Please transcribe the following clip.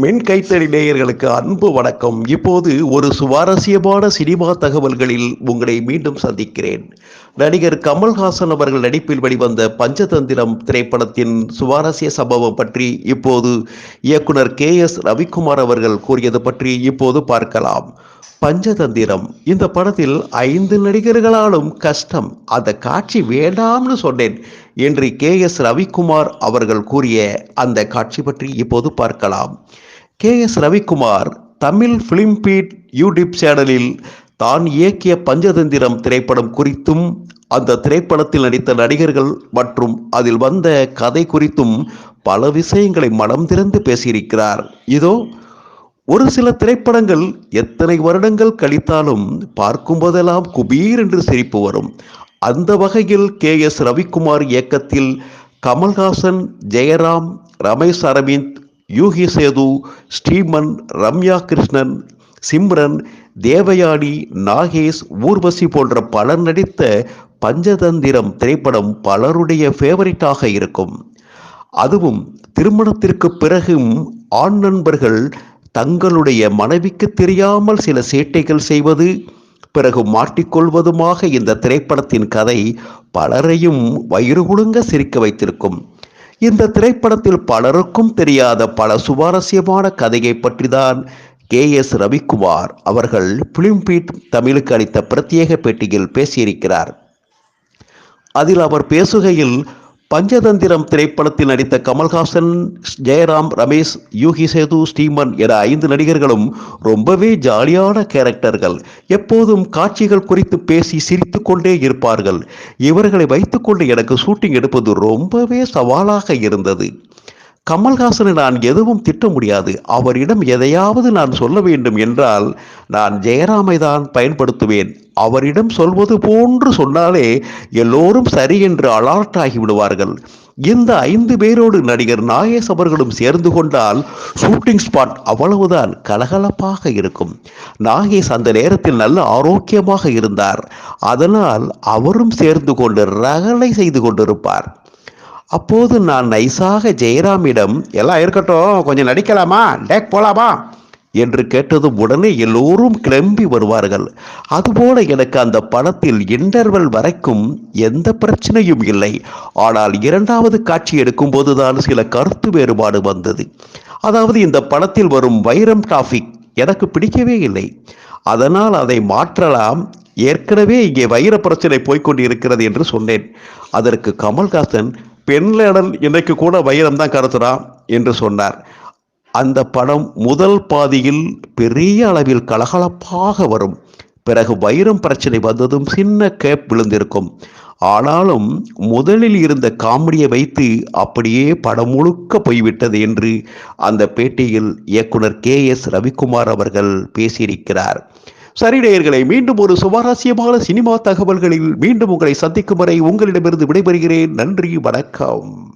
மின் கைத்தறி நேயர்களுக்கு அன்பு வணக்கம். இப்போது ஒரு சுவாரஸ்யமான சினிமா தகவல்களில் உங்களை மீண்டும் சந்திக்கிறேன். நடிகர் கமல்ஹாசன் அவர்கள் நடிப்பில் வெளிவந்த பஞ்சதந்திரம் திரைப்படத்தின் சுவாரஸ்ய சம்பவம் பற்றி இப்போது இயக்குனர் கே எஸ் ரவிக்குமார் அவர்கள் கூறியது பற்றி இப்போது பார்க்கலாம். பஞ்சதந்திரம். இந்த படத்தில் ஐந்து நடிகர்களாலும் கஷ்டம் அந்த காட்சி வேண்டாம்னு சொன்னேன் என்று கே எஸ் ரவிக்குமார் அவர்கள் கூறிய அந்த காட்சி பற்றி இப்போது பார்க்கலாம். K S Ravikumar Tamil Filmibeat YouTube சேனலில் தான் இயக்கிய பஞ்சதந்திரம் திரைப்படம் குறித்தும் அந்த திரைப்படத்தில் நடித்த நடிகர்கள் மற்றும் அதில் வந்த கதை குறித்தும் பல விஷயங்களை மனம் திறந்து பேசியிருக்கிறார். இதோ ஒரு சில திரைப்படங்கள் எத்தனை வருடங்கள் கழித்தாலும் பார்க்கும்போதெல்லாம் குபீர் என்று சிரிப்பு வரும். அந்த வகையில் கே எஸ் ரவிக்குமார் இயக்கத்தில் கமல்ஹாசன் ஜெயராம் ரமேஷ் அரவிந்த் யூகி சேது ஸ்ரீமன் ரம்யா கிருஷ்ணன் சிம்ரன் தேவயானி நாகேஷ் ஊர்வசி போன்ற பலர் நடித்த பஞ்சதந்திரம் திரைப்படம் பலருடைய ஃபேவரிட்டாக இருக்கும். அதுவும் திருமணத்திற்கு பிறகும் ஆண் நண்பர்கள் தங்களுடைய மனைவிக்கு தெரியாமல் சில சேட்டைகள் செய்வது பிறகு மாட்டிக்கொள்வதுமாக இந்த திரைப்படத்தின் கதை பலரையும் வயிறு குலுங்க சிரிக்க வைத்திருக்கும். இந்த திரைப்படத்தில் பலருக்கும் தெரியாத பல சுவாரஸ்யமான கதையை பற்றிதான் கே எஸ் ரவிக்குமார் அவர்கள் பிலிம்பீட் தமிழுக்கு அளித்த பிரத்யேக பேட்டியில் பேசியிருக்கிறார். அதில் அவர் பேசுகையில் பஞ்சதந்திரம் திரைப்படத்தில் நடித்த கமல்ஹாசன் ஜெயராம் ரமேஷ் யூகி சேது ஸ்ரீமன் என ஐந்து நடிகர்களும் ரொம்பவே ஜாலியான கேரக்டர்கள். எப்போதும் காட்சிகள் குறித்து பேசி சிரித்து கொண்டே இருப்பார்கள். இவர்களை வைத்துக்கொண்டு எனக்கு ஷூட்டிங் எடுப்பது ரொம்பவே சவாலாக இருந்தது. கமல்ஹாசனை நான் எதுவும் திட்ட முடியாது. அவரிடம் எதையாவது நான் சொல்ல வேண்டும் என்றால் நான் ஜெயராமை தான் பயன்படுத்துவேன். அவரிடம் சொல்வது போன்று சொன்னாலே எல்லோரும் சரி என்று அலர்ட் ஆகி விடுவார்கள். இந்த ஐந்து பேரோடு நடிகர் நாகேஷ் அவர்களும் சேர்ந்து கொண்டால் ஷூட்டிங் ஸ்பாட் அவ்வளவுதான் கலகலப்பாக இருக்கும். நாகேஷ் அந்த நேரத்தில் நல்ல ஆரோக்கியமாக இருந்தார். அதனால் அவரும் சேர்ந்து கொண்டு ரகலை செய்து கொண்டிருப்பார். அப்போது நான் நைஸாக ஜெயராமிடம் எல்லாம் இருக்கட்டும் கொஞ்சம் நடிக்கலாமா? டேக் போலாமா? என்று கேட்டதும் உடனே எல்லோரும் கிளம்பி வருவார்கள். அதுபோல எனக்கு அந்த படத்தில் இன்டர்வல் வரைக்கும் எந்த பிரச்சனையும் இல்லை. ஆனால் இரண்டாவது காட்சி எடுக்கும் போதுதான் சில கருத்து வேறுபாடு வந்தது. அதாவது இந்த படத்தில் வரும் வைரம் டாபிக் எனக்கு பிடிக்கவே இல்லை. அதனால் அதை மாற்றலாம். ஏற்கனவே இங்கே வைர பிரச்சனை போய்கொண்டிருக்கிறது என்று சொன்னேன். அதற்கு கமல்ஹாசன் பெண்லேடல் இன்னைக்கு கூட வைரம் தான் கருத்துறான் என்று சொன்னார். அந்த படம் முதல் பாதியில் பெரிய அளவில் கலகலப்பாக வரும். பிறகு வைரம் பிரச்சனை வந்ததும் சின்ன கேப் விழுந்திருக்கும். ஆனாலும் முதலில் இருந்த காமெடியை வைத்து அப்படியே படம் முழுக்க போய்விட்டது என்று அந்த பேட்டியில் இயக்குனர் கே எஸ் ரவிக்குமார் அவர்கள் பேசியிருக்கிறார். சரி நேயர்களை மீண்டும் ஒரு சுவாரஸ்யமான சினிமா தகவல்களில் மீண்டும் உங்களை சந்திக்கும் வரை உங்களிடமிருந்து விடைபெறுகிறேன். நன்றி வணக்கம்.